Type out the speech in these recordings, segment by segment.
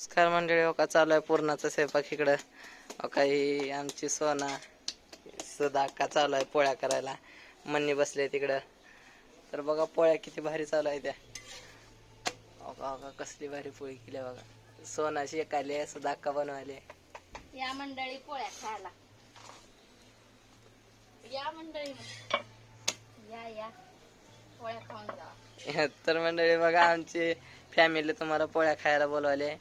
नमस्कार मंडळी हो का? चालू आहे पूर्णाचा स्वयंपाक इकडं. हो का ही आमची सोना सदा अक्का चालू आहे पोळ्या करायला. मन्नी बसले तिकडं. तर बघा पोळ्या किती भारी चालू आहे त्या. हो का हो का कसली भारी पोळी केली बघा. सोना शेकाली सदा अक्का बनवायले या मंडळी पोळ्या खायला. या मंडळी या या. पोळ्या खाऊन जा. तर मंडळी बघा आमची फॅमिली तुम्हाला पोळ्या खायला बोलवाले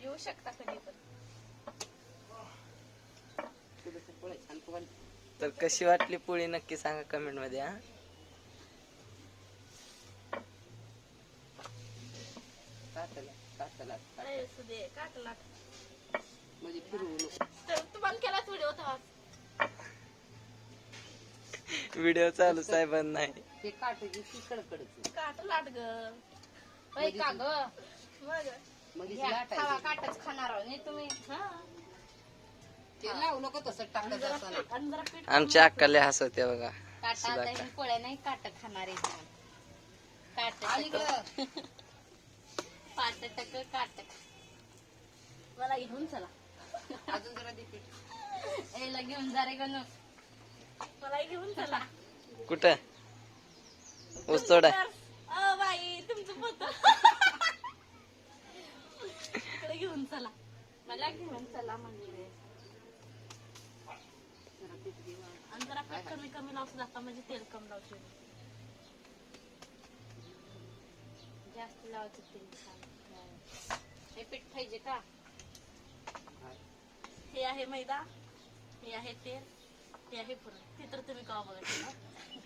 येऊ शकता कधी पण. तर कशी वाटली पोळी नक्की सांगा कमेंटमध्ये हा? केलाच व्हिडिओ तेव्हा. व्हिडिओ चालूच आहे. बंद नाही काट लाट ग. का ग? मग घ्या, खावा काटच खाणार आहो. नाही तुम्ही हा. आणि जरा- आणि जरा पीठ आमच्या अक्काले हसवते बघा. काटा आता ही पोळ्या नाही काट खाणार आहे काट पाट टक काट मला घेऊन चला. अजून जरा दे पीठ. याला घेऊन जा रे गणू. मला घेऊन चला. कुठं? ऊस तोडा अ बाई तुमचं पोत इकडे घेऊन चला मला घेऊन चला म्हणजे आणि. जरा पीठ कमी कमी लावतो जाता म्हणजे तेल कमी लावतो जास्त लावायचं तेल. हे पीठ पाहिजे का? हे आहे मैदा हे आहे तेल हे आहे पुरण. ते तर तुम्ही का ना?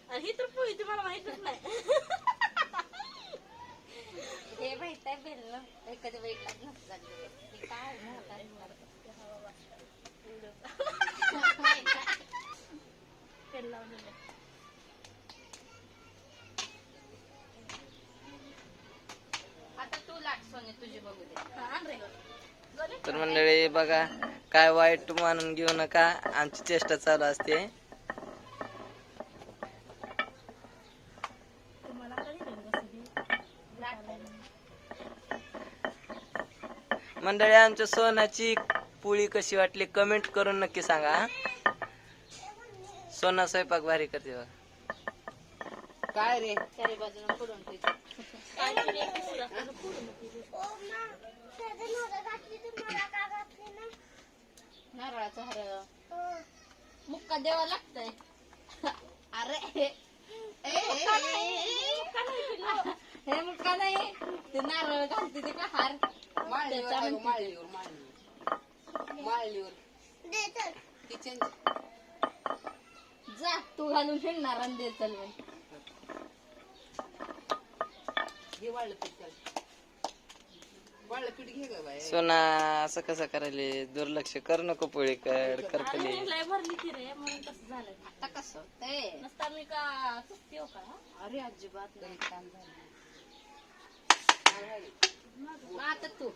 आणि ही तर पोळी तुम्हाला माहितच नाही. हे माहीत आहे बेल एखाद्या वेगळाच नसतं काय तेल लावलेलं आता तू लाट सोने तुझी बघू दे. तर मंडळी बघा काय वाईट मानून घेऊ नका. आमची चेष्टा चालू असते तुम्हाला कधी मंडळी आमच्या सोनाची पोळी कशी वाटली? कमेंट करून नक्की सांगा हा? सोना स्वयंपाक भारी करते बघा. काय रे? चारी बाजूला फोडून नारळाचं हर. मुक्का द्यावा लागतंय. अरे. मुक्का नाही. हे मुक्का नाही. ते नारळ घालते ते का हार? माळलीवर त्याच्या आहे गं, म्हणते. माळलीवर माळलीवर माळलीवर किचन जा तू घालून फिरणार आणि दे चल बाई. घे वाळलं पीठ त्याला वाळलं पीठ घे ग बाय सोना असं कसं करायले? दुर्लक्ष कर नको पोळी कर करपली लय भरली ती रे म्हणून कसं झालं आता कसं ते नसता मी का चुकते हो का? अरे अजिबात नाही. छान झालं? तू.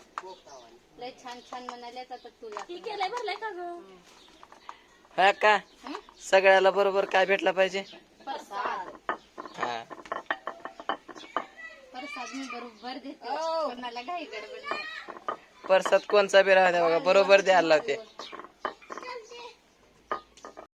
लय छान छान म्हणाले आता तुला ठीक आहे लय भरलाय का ग? हा का? सगळ्याला बरोबर काय भेटला पाहिजे? प्रसाद. हा. प्रसाद मी बरोबर देते. ओ. कोणाला घाई गडबड नाही. परसात कोणचा बी राहू द्या बघा बरोबर द्यायला लावते.